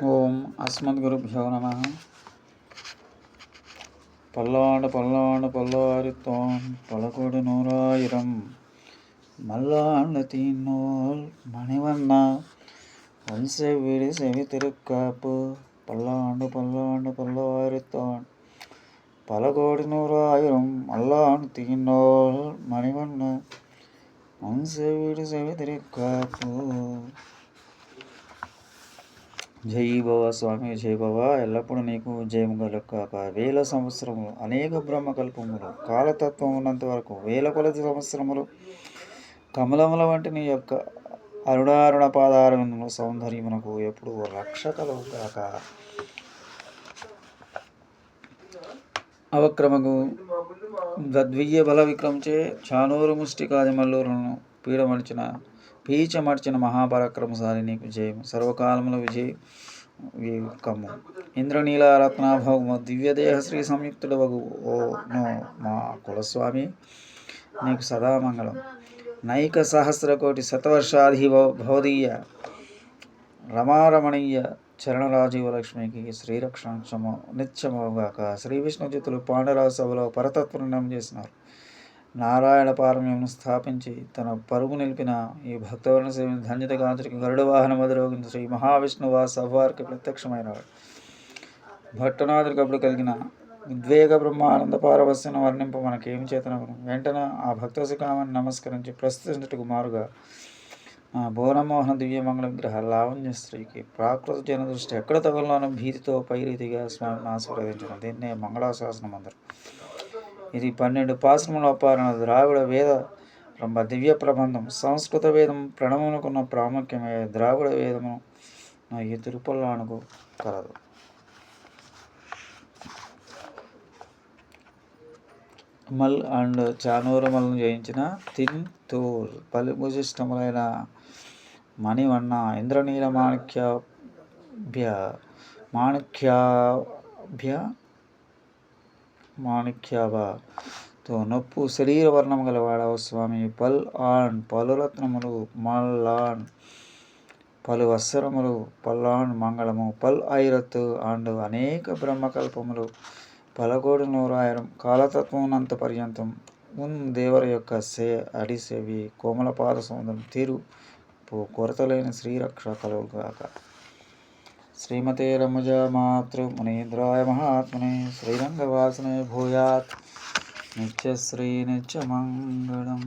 ஓம் அஸ்மத்குருபியோ நம. பல்லாண்டு பல்லாண்டு பல்லாரித்தோம் பல கோடி நூறாயிரம். மல்லாண்டு தீநூல் மணிவண்ணா. வன்சை வீடு செவி திருக்காப்பு பல்லாண்டு பல்லாண்டு பல்லாரித்தோன் பல கோடி நூறாயிரம். மல்லாண்டு தீநூல் மணிவண்ணா. வன்சை வீடு செவி திருக்காப்பு జై భవ స్వామి జై భవ ఎల్లప్పుడూ నీకు జయము కాక. వేల సంవత్సరములు అనేక బ్రహ్మకల్పములు కాలతత్వం ఉన్నంత వరకు వేల కొలది సంవత్సరములు కమలముల వంటి నీ యొక్క అరుణారుణ పాదారవిందముల సౌందర్యమునకు ఎప్పుడు రక్షకలు కాక. అవక్రమకు ద్వియ బల విక్రమచే చానూరు ముష్టికాది మల్లూరును పీడమర్చిన పీచమర్చిన మహాపరాక్రమశాలి నీకు జయం సర్వకాలముల విజయ కమ్ము ఇంద్రనీల రత్నాభవము దివ్యదేహ శ్రీ సంయుక్తుడు వగు ఓ నో మా కులస్వామి నీకు సదా మంగళం. నైక సహస్ర కోటి శతవర్షాధి భవదీయ రమారమణీయ చరణరాజీవ లక్ష్మికి శ్రీరక్షణ నిత్యమవుగాక శ్రీ విష్ణుజితులు పాండరాజ సభలో పరతత్వ చేసినారు. నారాయణ పారమ్యమును స్థాపించి తన పరుగు నిలిపిన ఈ భక్తవర్ణ సేవ ధన్యత గాంత్రికి గరుడ వాహన మధురోగిన శ్రీ మహావిష్ణువు ఆ సభవారికి ప్రత్యక్షమైనవాడు భట్టనాథుడికి అప్పుడు కలిగిన ఉద్వేగ బ్రహ్మానంద పారవస్యను వర్ణింప మనకేం చేతనగును వెంటనే ఆ భక్త శిఖామని నమస్కరించి ప్రస్తుతించుటకు మారుగా ఆ భువనమోహన దివ్యమంగళ విగ్రహ లావణ్య స్త్రీకి ప్రాకృత జన దృష్టి ఎక్కడ తగలనో భీతితో పైరీతిగా స్వామిని ఆశీర్వదించడం దీన్నే మంగళాశాసనం అందరు ఇది పన్నెండు పాశ్రముల ద్రావిడ వేద బ్రహ్మ దివ్య ప్రబంధం. సంస్కృత వేదం ప్రణమునకున్న ప్రాముఖ్యమే. ద్రావిడ వేదము ఈ తిరుపల్లానుకు కలదు. మల్ అండ్ చానూరమలను జయించిన తిన్ తూర్ పలిభుజిష్టములైన మణివన్న ఇంద్రనీల మాణిక్యాభ్య మాణిక్యాభ్య మాణిక్యాభతో నొప్పు శరీర వర్ణం గలవాడవ స్వామి. పల్ ఆన్ పలురత్నములు మల్లాన్ పలు వస్త్రములు పల్లాన్ మంగళము పల్ ఐరత్ అండ్ అనేక బ్రహ్మకల్పములు పలగోడు నూరాయిరం కాలతత్వమునంత పర్యంతం ఉన్ దేవర యొక్క సే అడిసేవి కోమలపాద సముద్రం తీరు కొరతలేని శ్రీరక్ష కలుగుగాక. श्रीमते रमज मातृ मुनीन्द्राय महात्मने श्रीरङ्गवासने भूयात्। नित्यश्रीनित्यमङ्गलम्